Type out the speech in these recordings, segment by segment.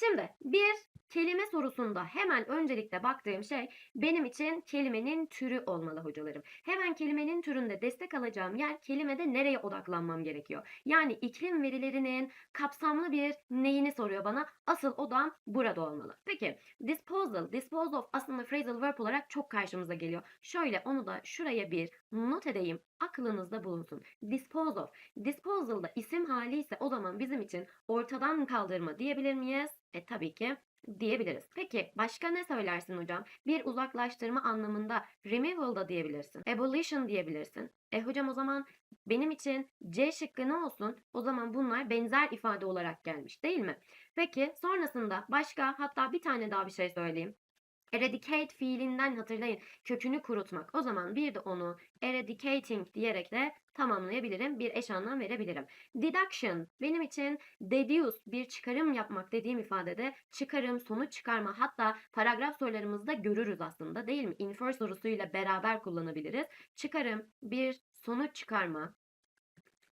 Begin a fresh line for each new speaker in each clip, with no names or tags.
Şimdi bir kelime sorusunda hemen öncelikle baktığım şey benim için kelimenin türü olmalı hocalarım. Hemen kelimenin türünde destek alacağım yer kelimede nereye odaklanmam gerekiyor. Yani iklim verilerinin kapsamlı bir neyini soruyor bana. Asıl odam burada olmalı. Peki disposal, dispose of aslında phrasal verb olarak çok karşımıza geliyor. Şöyle onu da şuraya bir not edeyim. Aklınızda bulunsun. Dispose of. Disposal'da isim hali ise o zaman bizim için ortadan kaldırma diyebilir miyiz? E tabii ki diyebiliriz. Peki başka ne söylersin hocam? Bir uzaklaştırma anlamında removal da diyebilirsin. Abolition diyebilirsin. E hocam o zaman benim için C şıkkı ne olsun? O zaman bunlar benzer ifade olarak gelmiş değil mi? Peki sonrasında başka hatta bir tane daha bir şey söyleyeyim. Eradicate fiilinden hatırlayın. Kökünü kurutmak. O zaman bir de onu eradicating diyerek de tamamlayabilirim. Bir eş anlam verebilirim. Deduction benim için deduce bir çıkarım yapmak dediğim ifadede çıkarım, sonuç çıkarma hatta paragraf sorularımızda görürüz aslında değil mi? Infer sorusuyla beraber kullanabiliriz. Çıkarım, bir sonuç çıkarma,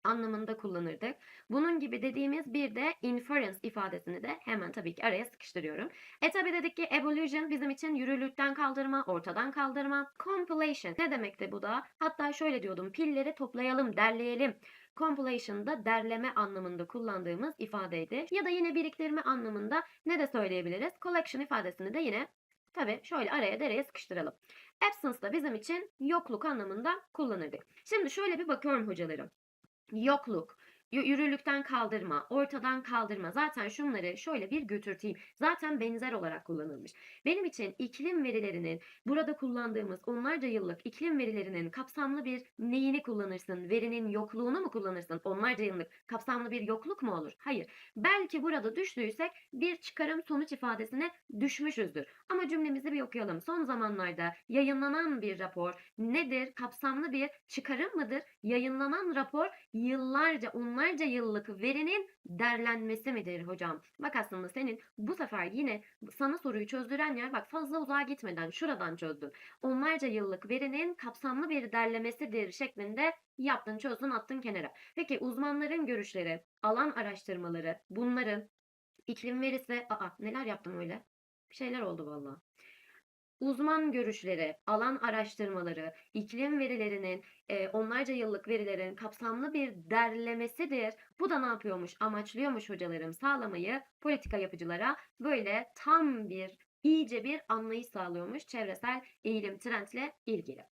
anlamında kullanırdık. Bunun gibi dediğimiz bir de inference ifadesini de hemen tabii ki araya sıkıştırıyorum. E tabi dedik ki evolution bizim için yürürlükten kaldırma, ortadan kaldırma. Compilation ne demekti bu da? Hatta şöyle diyordum pilleri toplayalım, derleyelim. Compilation da derleme anlamında kullandığımız ifadeydi. Ya da yine biriktirme anlamında ne de söyleyebiliriz? Collection ifadesini de yine tabii şöyle araya dereye sıkıştıralım. Absence da bizim için yokluk anlamında kullanırdık. Şimdi şöyle bir bakıyorum hocalarım yokluk, y- yürürlükten kaldırma, ortadan kaldırma. Zaten şunları şöyle bir götürteyim. Zaten benzer olarak kullanılmış. Benim için iklim verilerinin burada kullandığımız onlarca yıllık iklim verilerinin kapsamlı bir neyini kullanırsın? Verinin yokluğunu mu kullanırsın? Onlarca yıllık kapsamlı bir yokluk mu olur? Hayır. Belki burada düştüysek bir çıkarım sonuç ifadesine düşmüşüzdür. Ama cümlemizi bir okuyalım. Son zamanlarda yayınlanan bir rapor nedir? Kapsamlı bir çıkarım mıdır? Yayınlanan rapor yıllarca, onlarca yıllık verinin derlenmesi midir hocam? Bak aslında senin bu sefer yine sana soruyu çözdüren yer bak fazla uzağa gitmeden şuradan çözdün. Onlarca yıllık verinin kapsamlı bir derlemesidir şeklinde yaptın, çözdün, attın kenara. Peki uzmanların görüşleri, alan araştırmaları, bunların iklim verisi, aa neler yaptım öyle? Bir şeyler oldu vallahi. Uzman görüşleri, alan araştırmaları, iklim verilerinin, e, onlarca yıllık verilerin kapsamlı bir derlemesidir. Bu da ne yapıyormuş? Amaçlıyormuş hocalarım sağlamayı politika yapıcılara böyle tam bir, iyice bir anlayış sağlıyormuş çevresel eğilim trendle ilgili.